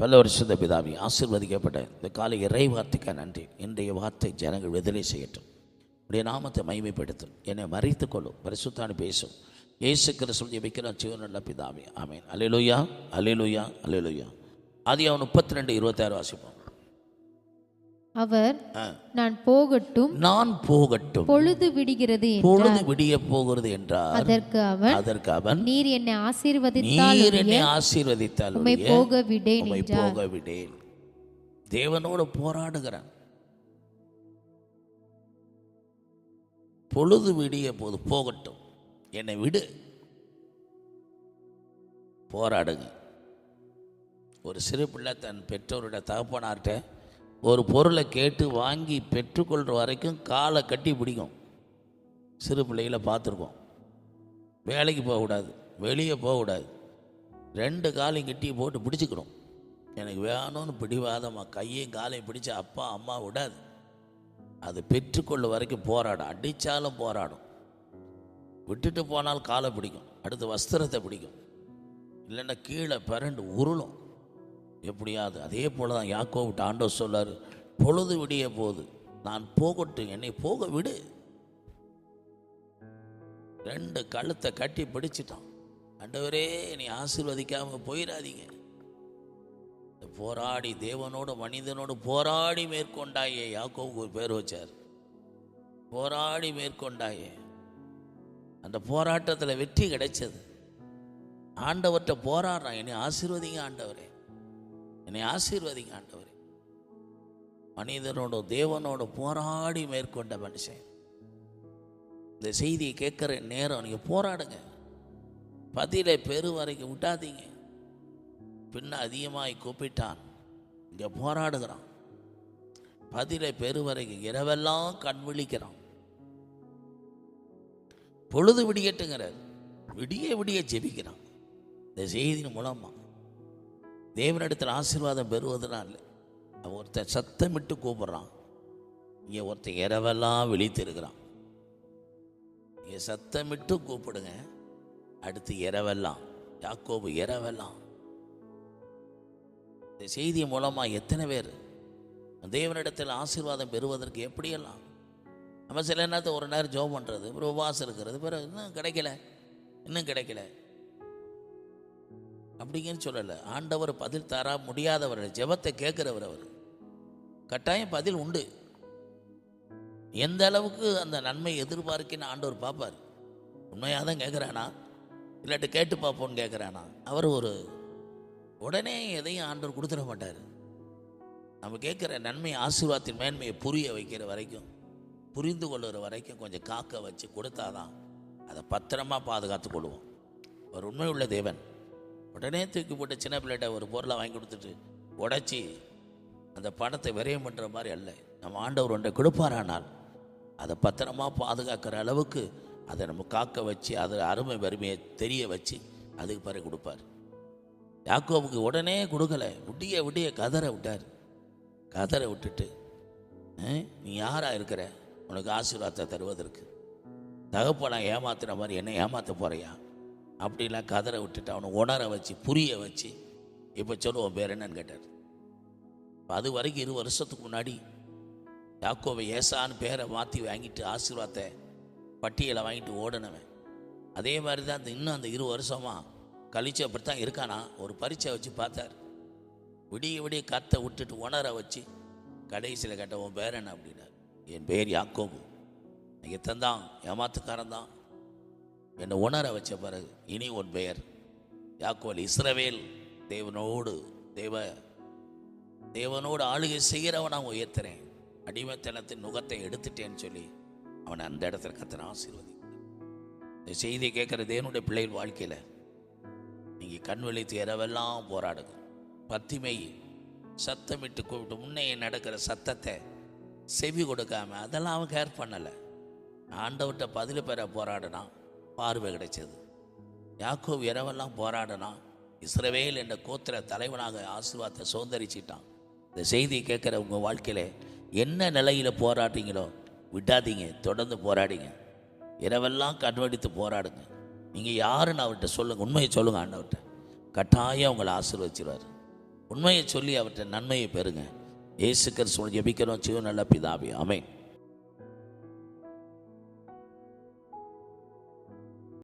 பல வருஷத்த பிதாவி ஆசிர்வதிக்கப்பட்ட இந்த காலை இறை வார்த்தைக்கு நன்றி. இன்றைய வார்த்தை ஜனங்கள் விடுதலை செய்யட்டும். உடைய நாமத்தை மைமைப்படுத்தும் என்னை மறைத்துக் கொள்ளும். பரிசுத்தானி பேசும். இயேசு கிறிஸ்துவ ஜெபிக்கிற ஜீவனுள்ள பிதாவி. ஆமேன். அலையலுயா அலையலுயா அலையலுயா அது அவன் முப்பத்தி ரெண்டு இருபத்தாறு வாசிப்போம். அவர். நான் போகட்டும் நான் போகட்டும். பொழுது விடுகிறது. பொழுது விடிய போகிறது என்றார். அதற்கு அவன் அதற்கு அவன் நீர் என்னை ஆசீர்வதித்தால் நீர் என்னை ஆசீர்வதித்தால் உம்மை போக விடேன் உம்மை என்றார். போக விடேன் தேவனோடு போராடுகிறான். பொழுது விடிய போது போகட்டும் என்னை விடு. போராடுங்க. ஒரு சிறு பிள்ளை தன் பெற்றோரோட தகப்பனார்கிட்ட ஒரு பொருளை கேட்டு வாங்கி பெற்றுக்கொள்கிற வரைக்கும் காலை கட்டி பிடிக்கும். சிறு பிள்ளைகளை பார்த்துருக்கோம். வேலைக்கு போகக்கூடாது வெளியே போகக்கூடாது. ரெண்டு காலையும் கட்டி போட்டு பிடிச்சிக்கணும். எனக்கு வேணும்னு பிடிவாதமாக கையையும் காலையும் பிடிச்சா அப்பா அம்மா விடாது. அது பெற்றுக்கொள்ள வரைக்கும் போராடும் அடித்தாலும் போராடும். விட்டுட்டு போனால் காலை பிடிக்கும் அடுத்து வஸ்திரத்தை பிடிக்கும். இல்லைன்னா கீழே பிறண்டு உருளும். எப்படியாவது அதே? போல தான் யாக்கோவிட்ட ஆண்டோ சொல்லார் பொழுது விடிய போது நான் போகட்டும் என்னை போக விடு. ரெண்டு கழுத்தை கட்டி பிடிச்சிட்டான். ஆண்டவரே நீ ஆசீர்வதிக்காமல் போயிடாதீங்க. போராடி தேவனோடு மனிதனோடு போராடி மேற்கொண்டாயே யாக்கோவுக்கு ஒரு பேர் வச்சார். போராடி மேற்கொண்டாயே. அந்த போராட்டத்தில் வெற்றி கிடைச்சது. ஆண்டவர்கிட்ட போராடுறான் என்னை ஆசீர்வதிங்க ஆண்டவரே. என்னை ஆசீர்வதிங்க ஆண்டவரே. மனிதனோட தேவனோட போராடி மேற்கொண்ட மனுஷன். இந்த செய்தியை கேட்குற நேரம் நீங்கள் போராடுங்க. பதிலை பெரு வரைக்கும் விட்டாதீங்க. பின்ன அதிகமாய் கூப்பிட்டான். இங்கே போராடுகிறான். பதிலை பெரு வரைக்கும் இரவெல்லாம் கண் விழிக்கிறான். பொழுது விடியட்டுங்கிறார். விடிய விடிய ஜெபிக்கிறான். இந்த செய்தியின் மூலமாக தேவனிடத்தில் ஆசீர்வாதம் பெறுவதனால் அவன் ஒருத்தன் சத்தமிட்டு கூப்பிட்றான். இங்கே ஒருத்தன் இரவெல்லாம் விழித்திருக்கிறான். நீங்கள் சத்தமிட்டு கூப்பிடுங்க. அடுத்து இரவெல்லாம் யாக்கோபு இரவெல்லாம். இந்த செய்தி மூலமாக எத்தனை பேர் தேவனிடத்தில் ஆசீர்வாதம் பெறுவதற்கு எப்படியெல்லாம்? நம்ம சில நேரத்தை ஒரு நேரம் ஜோம் பண்ணுறது அப்புறம் உபவாசம் இருக்கிறது பிறகு இன்னும் கிடைக்கல இன்னும் கிடைக்கல. அப்படிங்கன்னு சொல்லலை. ஆண்டவர் பதில் தர முடியாதவர் ஜெபத்தை கேட்குறவர் அவர். கட்டாயம் பதில் உண்டு. எந்த அளவுக்கு அந்த நன்மை எதிர்பார்க்கின்னு ஆண்டவர் பார்ப்பார். உண்மையாக தான் கேட்குறானா? இல்லாட்டி கேட்டு பார்ப்போன்னு கேட்குறானா? அவர் ஒரு உடனே எதையும் ஆண்டவர் கொடுத்துட மாட்டார். நம்ம கேட்குற நன்மை ஆசீர்வாதத்தின் மேன்மையை புரிய வைக்கிற வரைக்கும் புரிந்து கொள்ளுற வரைக்கும் கொஞ்சம் காக்க வச்சு கொடுத்தாதான் அதை பத்திரமா பாதுகாத்து கொள்வோம். ஒரு உண்மை உள்ள தேவன். உடனே தூக்கி போட்டு சின்ன பிள்ளைகிட்ட ஒரு பொருளை வாங்கி கொடுத்துட்டு உடச்சி அந்த பணத்தை விரயம் பண்ணுற மாதிரி அல்ல. நம்ம ஆண்டவர் ஒன்றை கொடுப்பாரானால் அதை பத்திரமா பாதுகாக்கிற அளவுக்கு அதை நம்ம காக்க வச்சு அதை அருமை வறுமையை தெரிய வச்சு அதுக்கு பிறகு கொடுப்பார். யாக்கோவுக்கு உடனே கொடுக்கல. விடிய விடிய கதரை விட்டார். கதரை விட்டுட்டு நீ யாராக இருக்கிற? உனக்கு ஆசீர்வாதத்தை தருவதற்கு. தகப்பனை ஏமாத்துற மாதிரி என்ன ஏமாற்ற போகிறையா அப்படிலாம் கதற விட்டுட்டு அவனை உணர வச்சு புரிய வச்சு இப்போ சொல்லுவோம் உன் பேர் என்னன்னு கேட்டார். அது வரைக்கும் இரு வருஷத்துக்கு முன்னாடி யாக்கோவை ஏசான்னு பேரை மாற்றி வாங்கிட்டு ஆசீர்வாதத்தை பட்டியலை வாங்கிட்டு ஓடினவன். அதே மாதிரி தான் அந்த இன்னும் அந்த இரு வருஷமா கழிச்சு அப்படி தான் இருக்கானா? ஒரு பரீட்சை வச்சு பார்த்தார். விடிய விடிய கத்தை விட்டுட்டு உணர வச்சு கடைசியில் கேட்ட உன் பேர் என்ன? அப்படின்னார். என் பேர் யாக்கோபு. எத்தன் தான் ஏமாத்துக்காரன் தான். என்னை உணர வச்ச பிறகு இனி உன் பெயர் யாக்கோல் இஸ்ரவேல். தேவனோடு தேவ தேவனோடு ஆளுகை செய்கிறவன் நான் உயர்த்துறேன். அடிமைத்தனத்தின் நுகத்தை எடுத்துட்டேன்னு சொல்லி அவனை அந்த இடத்துல கத்தனை ஆசீர்வதி இந்த செய்தியை கேட்குற தேவனுடைய பிள்ளைகள் வாழ்க்கையில் நீங்கள் கண் விழித்து இரவெல்லாம் போராடுங்க. பத்திமை சத்தமிட்டு கூப்பிட்டு முன்னே நடக்கிற சத்தத்தை செவி கொடுக்காம அதெல்லாம் அவன் கேர் பண்ணலை. ஆண்டவர்கிட்ட பதில் பெற போராடினான். பார்வை கிடைச்சது. யாக்கோவ் இரவெல்லாம் போராடினான். இஸ்ரவேல் என்ற கோத்திர தலைவனாக ஆசீர்வாதத்தை சுதந்திரிச்சிட்டான். இந்த செய்தியை கேட்குற உங்கள் வாழ்க்கையில் என்ன நிலையில் போராடுறீங்களோ விடாதீங்க தொடர்ந்து போராடிங்க. இரவெல்லாம் கண்வடித்து போராடுங்க. நீங்கள் யாருன்னு அவர்கிட்ட சொல்லுங்கள் உண்மையை சொல்லுங்கள் ஆண்டவர்கிட்ட. கட்டாயம் உங்களை ஆசீர்வச்சிருவார். உண்மையை சொல்லி அவர்கிட்ட நன்மையை பெறுங்க. இயேசு கிறிஸ்துவ ஜெபிக்கிறோம். சிவ நல்ல பிதாபி அமை